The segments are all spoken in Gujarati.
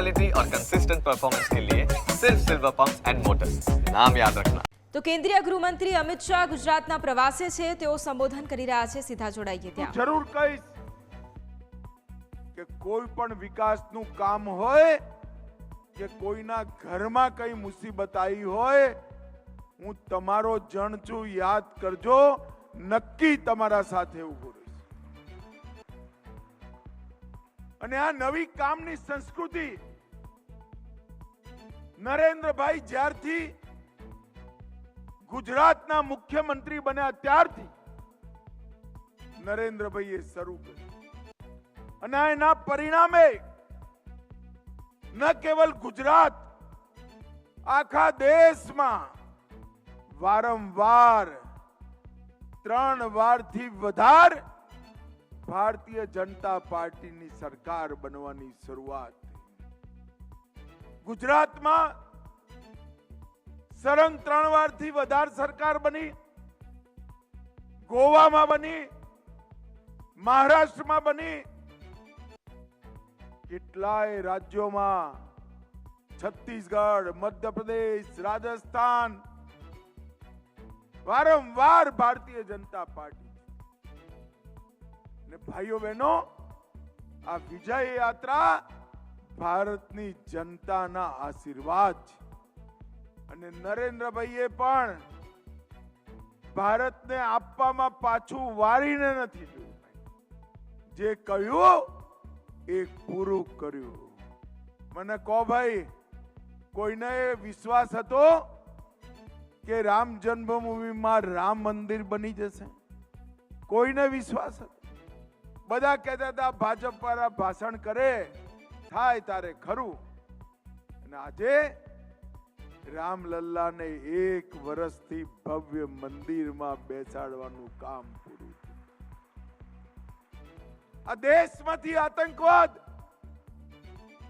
क्वालिटी और कंसिस्टेंट परफॉर्मेंस के लिए सिर्फ सिल्वर पंप एंड मोटर्स नाम याद रखना તો કેન્દ્રીય ગૃહમંત્રી અમિત શાહ ગુજરાતના પ્રવાસે છે તેઓ સંબોધન કરી રહ્યા છે સીધા જોડાઈએ ત્યાં જરૂર કહીશ કે કોઈ પણ વિકાસનું કામ હોય કે કોઈના ઘરમાં કઈ મુસીબત આવી હોય હું તમારો જણ છું યાદ કરજો નક્કી તમારા સાથે ઉભો રહીશ અને આ નવી કામની સંસ્કૃતિ નરેન્દ્રભાઈ જ્યારથી ગુજરાતના મુખ્યમંત્રી બન્યા ત્યારથી નરેન્દ્રભાઈએ શરૂ કર્યું અને એના પરિણામે ન કેવલ ગુજરાત, આખા દેશમાં વારંવાર ત્રણ વારથી વધાર ભારતીય જનતા પાર્ટીની સરકાર બનવાની શરૂઆત. ગુજરાતમાં સળંગ ત્રણ વારથી વધારે સરકાર બની, ગોવામાં બની, મહારાષ્ટ્રમાં બની, કેટલાય રાજ્યોમાં છત્તીસગઢ, મધ્યપ્રદેશ, રાજસ્થાન, વારંવાર ભારતીય જનતા પાર્ટી ને ભાઈઓ બહેનો, આ વિજય યાત્રા ભારતની જનતાના આશીર્વાદ છે. અને નરેન્દ્રભાઈએ પણ ભારતને આપવામાં પાછું વારીને નથી જે કહ્યું, એ પૂરું કર્યું. મને કહો ભાઈ, કોઈને વિશ્વાસ હતો કે રામ જન્મભૂમિમાં રામ મંદિર બની જશે? કોઈને વિશ્વાસ હતો? બધા કહેતા હતા ભાજપ વાળા ભાષણ કરે થાય તારે ખરું. અને આજે રામલલ્લાને એક વર્ષથી ભવ્ય મંદિરમાં બેસાડવાનું કામ પૂરું આ દેશમાંથી આતંકવાદ,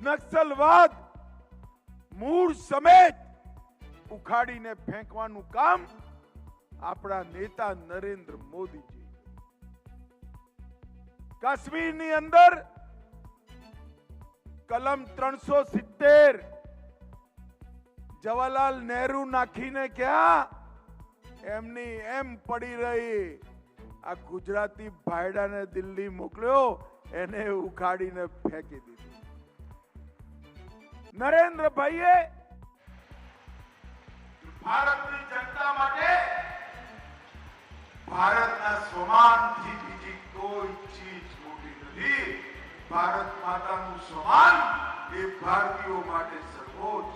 નક્સલવાદ, મૂળ સમેત ઉખાડીને ફેંકવાનું કામ આપણા નેતા નરેન્દ્ર મોદીજી કાશ્મીરની અંદર કલમ ત્રણસો સિત્તેર. જવાહરલાલ નહેરુ નાખીને ક્યાં? એમની એમ પડી રહી. આ ગુજરાતી ભાયડાને દિલ્હી મોકલ્યો, એને ઉખાડીને ફેંકી દીધી. નરેન્દ્રભાઈએ ભારતની જનતા માટે ભારતના સ્વમાનથી બીજી કોઈ ચીજ મોટી નથી ભારત માતાનું સ્વમાન એ ભારતીયો માટે સર્વોચ્ચ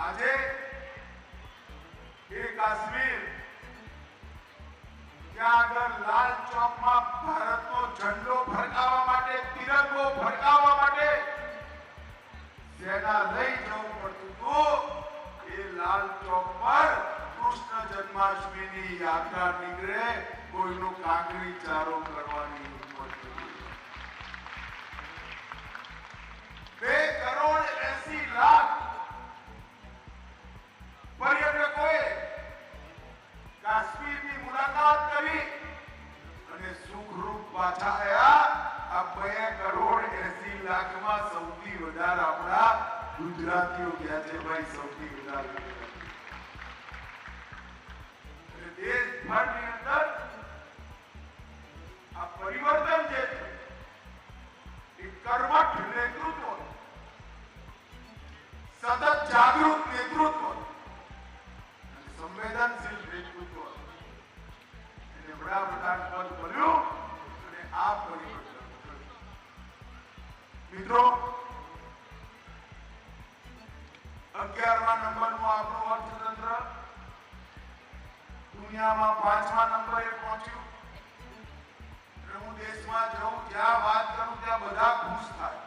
આજે એ કાશ્મીર ત્યાં આગળ લાલ ચોકમાં ભારતનો ઝંડો ફરકાવવા માટે, તિરંગો ફરકાવવા માટે સેના લઈ જવું પડતું હતું, એ લાલ ચોક પર કૃષ્ણ જન્માષ્ટમીની યાત્રા નીકળે, કોઈનો કાંકરી ચારો કરવાની કરોડ એસી લાખ પર્યટકોએ સૌથી વધારે આપણા ગુજરાતીઓ ગયા છે ભાઈ? સૌથી વધારે. દેશભરની અંદર આ પરિવર્તન જે છે દુનિયામાં પાંચમા નંબરે પહોંચ્યું. એટલે હું દેશમાં જઉં, જ્યાં વાત કરું, ત્યાં બધા ખુશ થાય.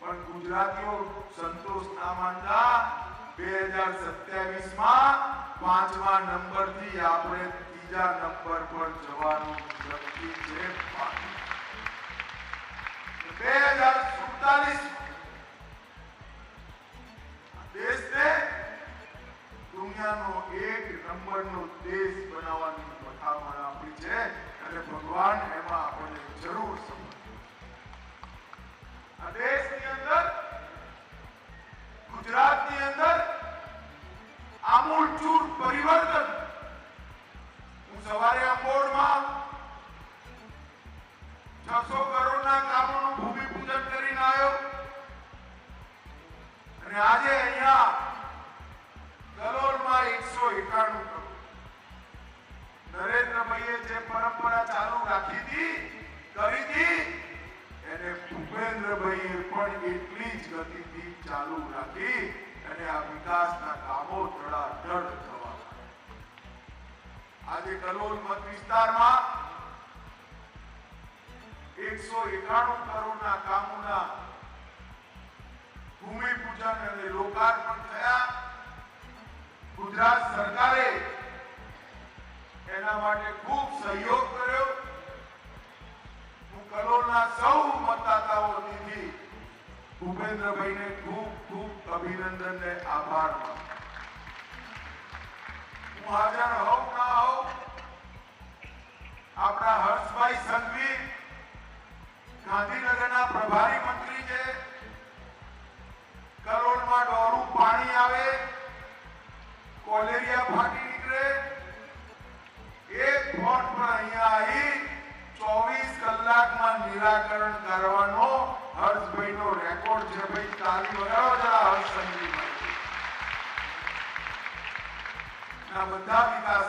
પણ ગુજરાતીઓ સંતોષ ના માનતા બે હજાર સત્યાવીસમાં પાંચમા નંબરથી આપણે ત્રીજા નંબર પર જવાનું નક્કી છે. બે હજાર સુડતાલીસ નંબરનો દેશ બનાવવાની મથામણ આપણી છે. અને ભગવાન એમાં આપણને જરૂર કરીને આવ્યો. અને આજે અહીંયા કલોલ એકસો એકાણું કરું નરેન્દ્રભાઈએ જે પરંપરા ચાલુ રાખી હતી, કરી હતી, એને ભૂપેન્દ્રભાઈએ પણ એટલી જ ગતિથી ચાલુ રાખી અને આ વિકાસના કામો ધડાધડ થવા આજે કલોલ મત વિસ્તારમાં એકસો એકાણું કરોડના કામોના ભૂમિ પૂજન અને લોકાર્પણ ગુજરાત સરકારે એના માટે ખૂબ સહયોગ કર્યો. હું કલોલના સૌ મતદાતાઓ વતીથી ભૂપેન્દ્રભાઈને ખૂબ ખૂબ અભિનંદન ને આભાર હું હાજર હોઉં ના હોઉં, આપણા હર્ષભાઈ સંઘવી ગાંધીનગરના પ્રભારી કલાકમાં નિરાકરણ કરવાનો હર્ષભાઈનો રેકોર્ડ છે ભાઈ તાલી વગાડો હર્ષ માટે. આ બધા વિકાસ